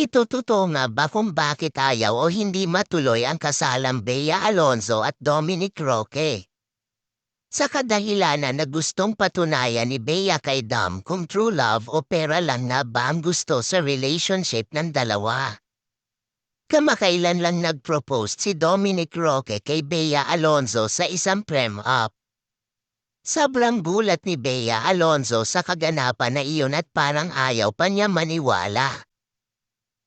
Ito totoo nga ba kung bakit ayaw o hindi matuloy ang kasalang Bea Alonzo at Dominic Roque? Sa kadahilanan na gustong patunayan ni Bea kay Dom kung true love o pera lang na ba ang gusto sa relationship ng dalawa. Kamakailan lang nag-propose si Dominic Roque kay Bea Alonzo sa isang prem-up. Sobrang gulat ni Bea Alonzo sa kaganapan na iyon at parang ayaw pa niya maniwala.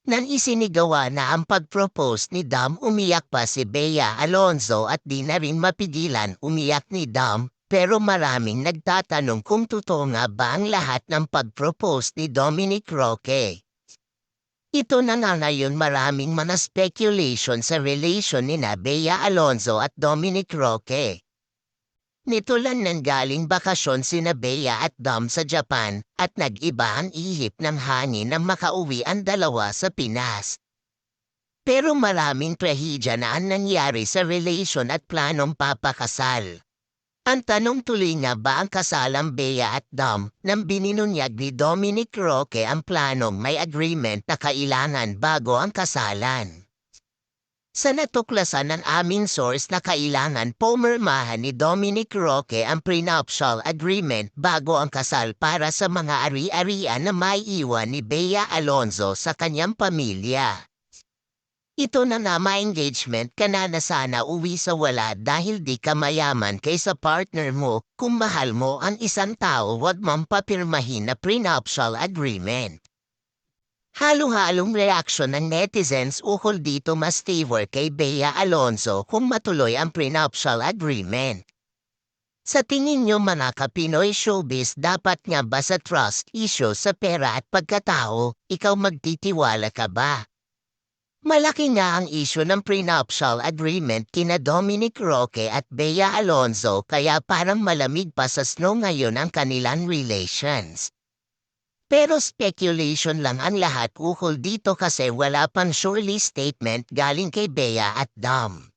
Nang isinigawa na ang pag-propose ni Dam umiyak pa si Bea Alonzo at di na rin mapigilan umiyak ni Dam pero maraming nagtatanong kung totoo nga ba ang lahat ng pag-propose ni Dominic Roque. Ito na nga ngayon maraming mga speculation sa relation ni Bea Alonzo at Dominic Roque. Nito lang nang galing bakasyon si Bea at Dom sa Japan at nag-iba ang ihip ng hangin nang makauwi ang dalawa sa Pinas. Pero maraming trahedya na ang nangyari sa relation at planong papakasal. Ang tanong tuloy nga ba ang kasalang Bea at Dom nang bininunyag ni Dominic Roque ang planong may agreement na kailangan bago ang kasalan. Sa natuklasan ng aming source na kailangan pumirmahan ni Dominic Roque ang prenuptial agreement bago ang kasal para sa mga ari-arian na maiiwan ni Bea Alonzo sa kanyang pamilya. Ito na nga ma-engagement ka na na sana uwi sa wala dahil di ka mayaman kaysa partner mo kung mahal mo ang isang tao wag mong papirmahin na prenuptial agreement. Halo-halong reaksyon ng netizens ukol dito mas favor kay Bea Alonzo kung matuloy ang prenuptial agreement. Sa tingin nyo mga ka-Pinoy showbiz dapat nga ba sa trust issue sa pera at pagkatao, ikaw magtitiwala ka ba? Malaki nga ang isyo ng prenuptial agreement kina Dominic Roque at Bea Alonzo kaya parang malamig pa sa snow ngayon ang kanilang relations. Pero speculation lang ang lahat ukol dito kasi wala pang surely statement galing kay Bea at Dom.